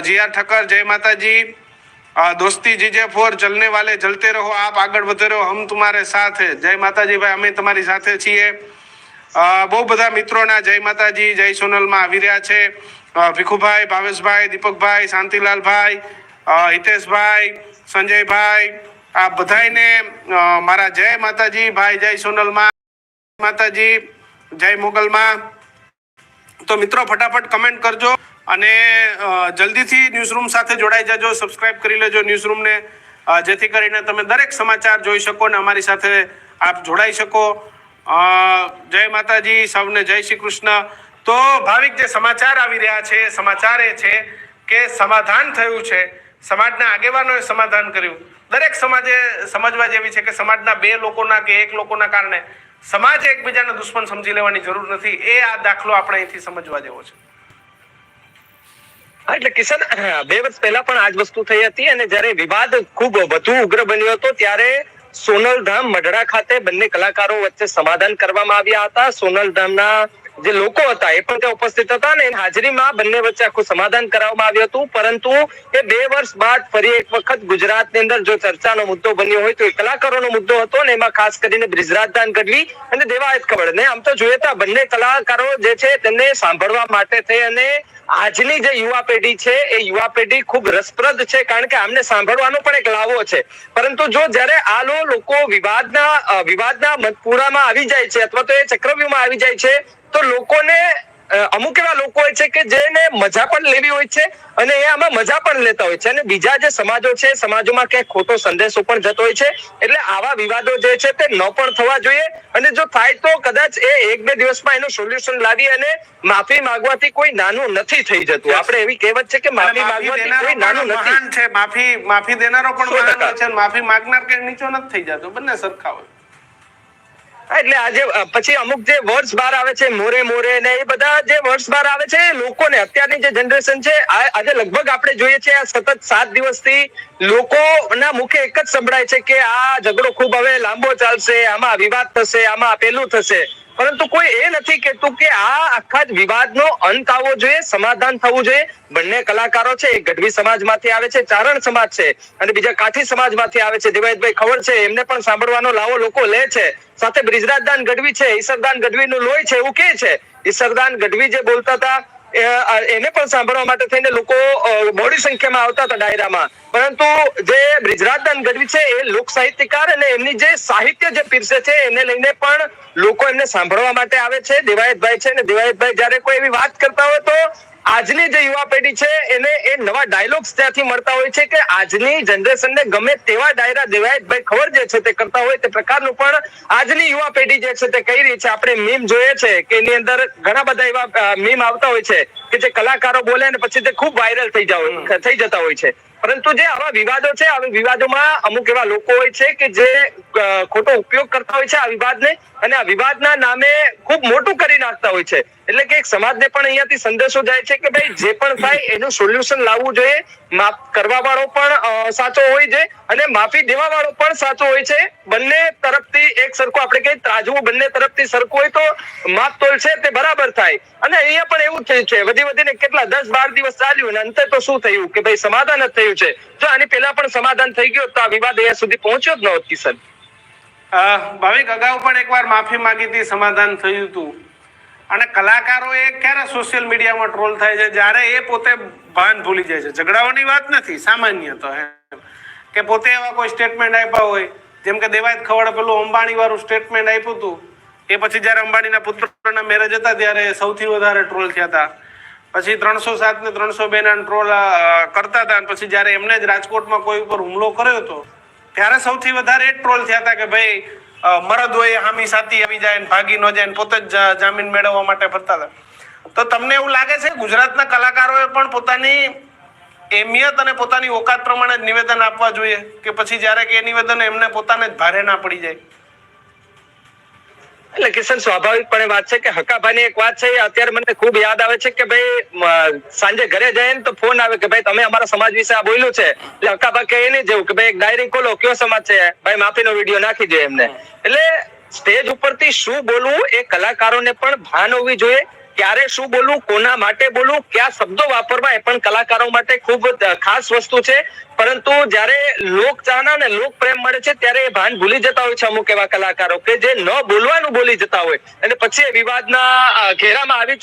GR Thakkar, જય માતાજી. દોસ્તી જીજે ફોર, ચલને વાલે ચલતે રહો, આપ આગળ વધે રહો, હમ તમારે સાથ. જય માતાજી ભાઈ, અમે તમારી સાથે છીએ. બહુ બધા મિત્રોના જય માતાજી, જય સોનલમાં આવી રહ્યા છે. ભીખુભાઈ, ભાવેશભાઈ, દીપકભાઈ, શાંતિલાલભાઈ હિતેશભાઈ, સંજયભાઈ, આ બધાને મારા જય માતાજી, ભાઈ જય સોનલમાં. માતાજી, જય મોગલમાં. તો મિત્રો, ફટાફટ કમેન્ટ કરજો. અને જલ્દીથી ન્યૂઝરૂમ સાથે જોડાઈ જજો. સબસ્ક્રાઇબ કરી લેજો ન્યૂઝરૂમને જેથી કરીને તમે દરેક સમાચાર જોઈ શકો અને અમારી સાથે આપ જોડાઈ શકો. જય માતાજી, સૌને જય શ્રી કૃષ્ણ. તો ભાવિક જે સમાચાર આવી રહ્યા છે, સમાચાર એ છે કે સમાધાન થયું છે. સમાજના આગેવાનોએ સમાધાન કર્યું. દરેક સમાજે સમજવા જેવી છે કે સમાજના બે લોકોના કે એક લોકોના કારણે સમાજ એકબીજાને દુશ્મન સમજી લેવાની જરૂર નથી. એ આ દાખલો આપણે અહીંથી સમજવા જેવો છે. એટલે કિશન બે વર્ષ પહેલા પણ આજ વસ્તુ થઈ હતી અને જ્યારે વિવાદ ખૂબ વધુ ઉગ્ર બન્યો હતો, ત્યારે સોનલધામ મઢડા ખાતે બંને કલાકારો વચ્ચે સમાધાન કરવામાં આવ્યા હતા. સોનલધામના જે લોકો હતા એ પણ ત્યાં ઉપસ્થિત હતા અને હાજરીમાં બંને વચ્ચે આખું સમાધાન કરાવવામાં આવ્યું હતું. પરંતુ એ બે વર્ષ બાદ ફરી એક વખત ગુજરાતની અંદર જો ચર્ચાનો મુદ્દો બન્યો હોય તો એ કલાકારોનો મુદ્દો હતો ને એમાં ખાસ કરીને બ્રિજરાજદાન ગઢવી અને દેવાયત કવળ ને આમ તો જોઈએ તો બંને કલાકારો જે છે તેમને સાંભળવા માટે થઈ અને આજની જે યુવા પેઢી છે, એ યુવા પેઢી ખૂબ રસપ્રદ છે, કારણ કે આમને સાંભળવાનો પણ એક લાવો છે. પરંતુ જો જ્યારે આ લોકો વિવાદના વિવાદના મતપૂરામાં આવી જાય છે અથવા તો એ ચક્રવ્યૂહમાં આવી જાય છે, તો લોકોને અમુક એવા લોકો હોય છે કે જેને મજા પણ લેવી હોય છે અને એ આમાં મજા પણ લેતા હોય છે. અને બીજા જે સમાજો છે સમાજોમાં ક્યાંક ખોટો સંદેશો પણ જતો હોય છે. એટલે આવા વિવાદો જે છે તે ન પણ થવા જોઈએ. અને જો થાય તો કદાચ એ એક બે દિવસમાં એનું સોલ્યુશન લાવી અને માફી માંગવાથી કોઈ નાનું નથી થઈ જતું. આપણે એવી કહેવત છે કે માફી માંગવાથી કોઈ નાનું નથી. છે. માફી માફી દેનારો પણ મહાન છે માફી માંગનાર કે નીચો નથી થઈ જતો. બંને સરખા હોય. એટલે આજે પછી અમુક જે વર્ડ્સ બહાર આવે છે, મોરે મોરે ને એ બધા જે વર્ડ્સ બહાર આવે છે, લોકોને અત્યારની જે જનરેશન છે આજે લગભગ આપણે જોઈએ છે આ સતત સાત દિવસથી લોકોના મુખે એક જ સંભળાય છે કે આ ઝઘડો ખૂબ હવે લાંબો ચાલશે, આમાં વિવાદ થશે, આમાં પેલું થશે. પરંતુ કોઈ એ નથી કેતું કે આ આખા જ વિવાદનો અંત આવવો જોઈએ, સમાધાન થવું જોઈએ. બંને કલાકારો છે એ ગઢવી સમાજમાંથી આવે છે, ચારણ સમાજ છે અને બીજા કાઠી સમાજમાંથી આવે છે. દિવાયતભાઈ, ખબર છે, એમને પણ સાંભળવાનો લાવો લોકો લે છે. સાથે બ્રિજરાજદાન ગઢવી છે, ઈસરદાન ગઢવીનું લોહી છે, એવું કે છે. ઈસરદાન ગઢવી જે બોલતા હતા એને પણ સાંભળવા માટે થઈને લોકો મોડી સંખ્યામાં આવતા હતા ડાયરામાં. પરંતુ જે બ્રિજરાજદાન ગઢવી છે એ લોક સાહિત્યકાર અને એમની જે સાહિત્ય જે પીરસે છે એને લઈને પણ લોકો એમને સાંભળવા માટે આવે છે. દેવાયતભાઈ છે ને દેવાયતભાઈ જયારે કોઈ એવી વાત કરતા હોય તો આજની જે યુવા પેઢી છે, એને એ નવા ડાયલોગ્સ ત્યાંથી મળતા હોય છે કે આજની જનરેશનને ગમે તેવા ડાયરા દેવાયતભાઈ ખબર જે છે તે કરતા હોય તે પ્રકારનું પણ આજની યુવા પેઢી જે છે તે કહી રહી છે, આપણે મીમ જોઈએ છે કે એની અંદર ઘણા બધા એવા મીમ આવતા હોય છે કે જે કલાકારો બોલે ને પછી તે ખૂબ વાયરલ થઈ જાવ, થઈ જતા હોય છે. પરંતુ જે આવા વિવાદો છે, આવા વિવાદોમાં અમુક એવા લોકો હોય છે કે જે ખોટો ઉપયોગ કરતા હોય છે આ વિવાદને અને આ વિવાદના નામે ખૂબ મોટું કરી નાખતા હોય છે. એટલે કે એક સમાજને પણ અહીંયાથી સંદેશો જાય છે કે ભાઈ જે પણ થાય એનું સોલ્યુશન લાવવું જોઈએ. માફ કરવા વાળો પણ સાચો હોય છે અને માફી દેવા વાળો પણ સાચો હોય છે. બંને તરફથી એક સરખું આપણે કહીએ, ત્રાજવું બંને તરફથી સરખું હોય તો માપતોલ છે તે બરાબર થાય. અને અહીંયા પણ એવું થયું છે, વધી વધીને કેટલા, દસ બાર દિવસ ચાલ્યું અને અંતે તો શું થયું? કે ભાઈ સમાધાન જ થયું છે. જો આની પહેલા પણ સમાધાન થઈ ગયું તો આ વિવાદ અહીંયા સુધી પહોંચ્યો જ ન હોત કિશન ભાવિક, અગાઉ પણ એકવાર માફી માંગી હતી, સમાધાન થયું હતું. અને કલાકારો એ ક્યારે સોશિયલ મીડિયામાં ટ્રોલ થાય છે? જ્યારે એ પોતે ભાન ભૂલી જાય છે. ઝઘડાઓની વાત નથી, સામાન્ય તો કે પોતે એવા કોઈ સ્ટેટમેન્ટ આપ્યા હોય, જેમ કે દેવાયત ખવડ પેલું અંબાણી વાળું સ્ટેટમેન્ટ આપ્યું હતું. એ પછી જ્યારે અંબાણીના પુત્રના મેરેજ હતા, ત્યારે સૌથી વધારે ટ્રોલ થયા હતા. પછી ત્રણસો સાત ને ત્રણસો બે ના ટ્રોલ કરતા હતા. પછી જ્યારે એમને જ રાજકોટમાં કોઈ ઉપર હુમલો કર્યો હતો, ત્યારે સૌથી વધારે એ ટ્રોલ થયા હતા કે ભાઈ મરદ હોય હામી સાથી આવી જાય ને ભાગી ન જાય ને પોતે જ જામીન મેળવવા માટે ફરતા હતા. તો તમને એવું લાગે છે ગુજરાતના કલાકારોએ પણ પોતાની એમિયત અને પોતાની ઓકાત પ્રમાણે નિવેદન આપવા જોઈએ? કે પછી જ્યારે કે એ નિવેદન એમને પોતાને જ ભારે ના પડી જાય? એટલે કિશન, સ્વાભાવિકપણે વાત છે કે હકાભાની એક વાત છે, એ અત્યારે મને ખૂબ યાદ આવે છે કે ભાઈ સાંજે ઘરે જાય ને તો ફોન આવે કે ભાઈ, તમે અમારા સમાજ વિશે આ બોલ્યું છે. એટલે હકાભા કહે નહીં જેવું કે ભાઈ, એક ડાયરી ખોલો, કયો સમાજ છે? ભાઈ, માફીનો વીડિયો નાખી દે એમને. એટલે સ્ટેજ ઉપરથી શું બોલવું એ કલાકારોને પણ ભાન હોવી જોઈએ. ક્યારે શું બોલવું, કોના માટે બોલવું, કયા શબ્દો વાપરવા એ પણ કલાકારો માટે ખૂબ ખાસ વસ્તુ છે. પરંતુ જ્યારે લોક ચાહના અને લોક પ્રેમ મળે છે, ત્યારે એ ભાન ભૂલી જતા હોય છે અમુક એવા કલાકારો કે જે ન બોલવાનું બોલી જતા હોય. અને પછી વિવાદના ઘેરામાં આવી